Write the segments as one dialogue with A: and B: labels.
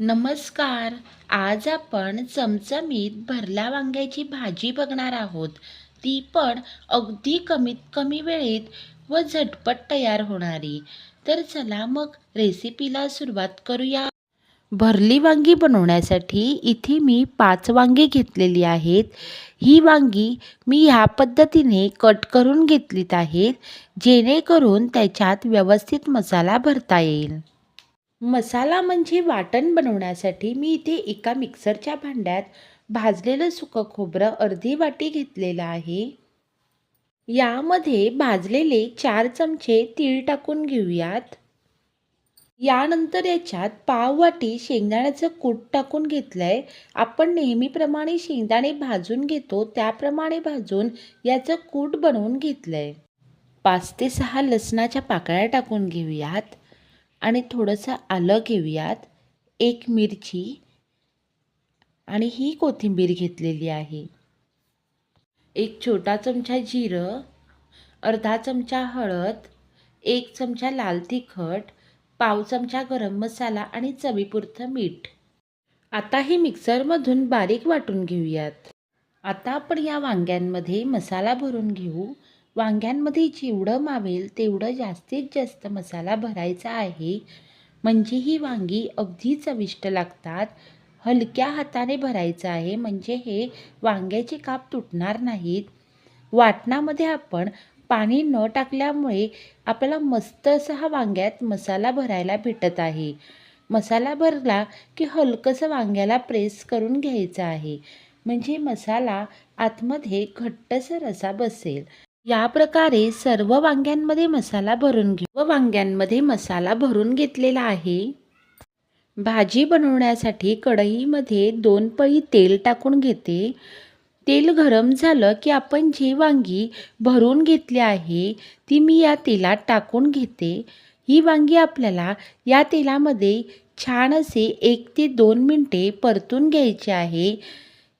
A: नमस्कार. आज आपण चमचमीत भरल्या वांग्याची भाजी बघणार आहोत. ती पण अगदी कमीत कमी वेळेत व झटपट तयार होणारी. तर चला मग रेसिपीला सुरुवात करूया. भरली वांगी बनवण्यासाठी इथे मी पाच वांगी घेतलेली आहेत. ही वांगी मी ह्या पद्धतीने कट करून घेतलीत आहेत जेणेकरून त्याच्यात व्यवस्थित मसाला भरता येईल. मसाला म्हणजे वाटण बनवण्यासाठी मी इथे एका मिक्सरच्या भांड्यात भाजलेलं सुकं खोबरं अर्धी वाटी घेतलेलं आहे. यामध्ये भाजलेले चार चमचे तीळ टाकून घेऊयात. यानंतर याच्यात पाव वाटी शेंगदाण्याचं कूट टाकून घेतलंय. आपण नेहमीप्रमाणे शेंगदाणे भाजून घेतो त्याप्रमाणे भाजून याचं कूट बनवून घेतलंय. पाच ते सहा लसणाच्या पाकळ्या टाकून घेऊयात. आणि थोडंसं आलं घेऊयात. एक मिरची आणि ही कोथिंबीर घेतलेली आहे. एक छोटा चमचा जिरं अर्धा चमचा हळद एक चमचा लाल तिखट पाव चमचा गरम मसाला आणि चवीपुरतं मीठ. आता हे मिक्सरमधून बारीक वाटून घेऊयात. आता आपण या वांग्यांमध्ये मसाला भरून घेऊ. वांग्यांमध्ये जेवढं मावेल तेवढं जास्तीत जास्त मसाला भरायचा आहे. म्हणजे ही वांगी अगदी चविष्ट लागतात. हलक्या हाताने भरायचं आहे. म्हणजे हे वांग्याचे काप तुटणार नाहीत. वाटणामध्ये आपण पाणी न टाकल्यामुळे आपल्याला मस्त असा हा वांग्यात मसाला भरायला भेटत आहे. मसाला भरला की हलकंसं वांग्याला प्रेस करून घ्यायचं आहे. म्हणजे मसाला आतमध्ये घट्टसर असा बसेल. या प्रकारे सर्व वांग्यांमध्ये मसाला भरून घेऊ. व वांग्यांमध्ये मसाला भरून घेतलेला आहे. भाजी बनवण्यासाठी कढईमध्ये दोन पळी तेल टाकून घेते. तेल गरम झालं की आपण जी वांगी भरून घेतली आहे ती मी या तेलात टाकून घेते. ही वांगी आपल्याला या तेलामध्ये छान असे एक ते दोन मिनटे परतून घ्यायचे आहे.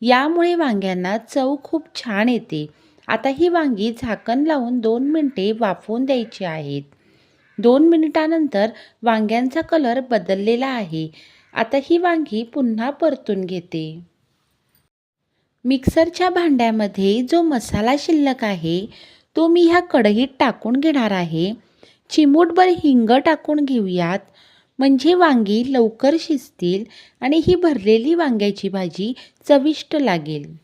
A: यामुळे वांग्यांना चव खूप छान येते. आता ही वांगी झाकण लावून दोन मिनटे वाफवून द्यायची आहेत दोन मिनिटानंतर वांग्यांचा कलर बदललेला आहे. आता ही वांगी पुन्हा परतून घेते. मिक्सरच्या भांड्यामध्ये जो मसाला शिल्लक आहे तो मी ह्या कढईत टाकून घेणार आहे. चिमूटभर हिंग टाकून घेऊयात. म्हणजे वांगी लवकर शिजतील आणि ही भरलेली वांग्याची भाजी चविष्ट लागेल.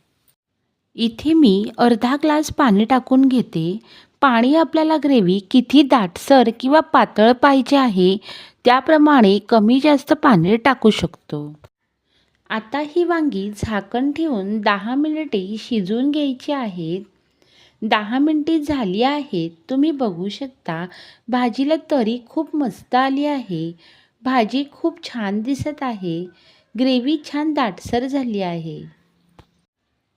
A: इथे मी अर्धा ग्लास पाणी टाकून घेते. पाणी आपल्याला ग्रेव्ही किती दाटसर किंवा पातळ पाहिजे आहे त्याप्रमाणे कमी जास्त पाणी टाकू शकतो. आता ही वांगी झाकण ठेवून दहा मिनिटे शिजवून घ्यायची आहेत दहा मिनटे झाली आहेत तुम्ही बघू शकता भाजीला तरी खूप मस्त आली आहे. भाजी खूप छान दिसत आहे. ग्रेव्ही छान दाटसर झाली आहे.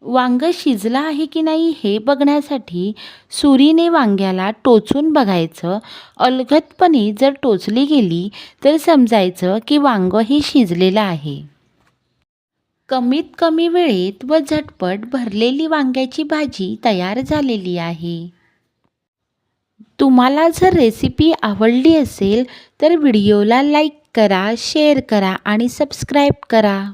A: वांग शिजलं आहे की नाही हे बघण्यासाठी सुरीने वांग्याला टोचून बघायचं. अलगदपणे जर टोचली गेली तर समजायचं की वांग हे शिजलेलं आहे. कमीत कमी वेळेत व झटपट भरलेली वांग्याची भाजी तयार झालेली आहे. तुम्हाला जर रेसिपी आवडली असेल तर व्हिडिओला लाईक करा शेअर करा आणि सबस्क्राईब करा.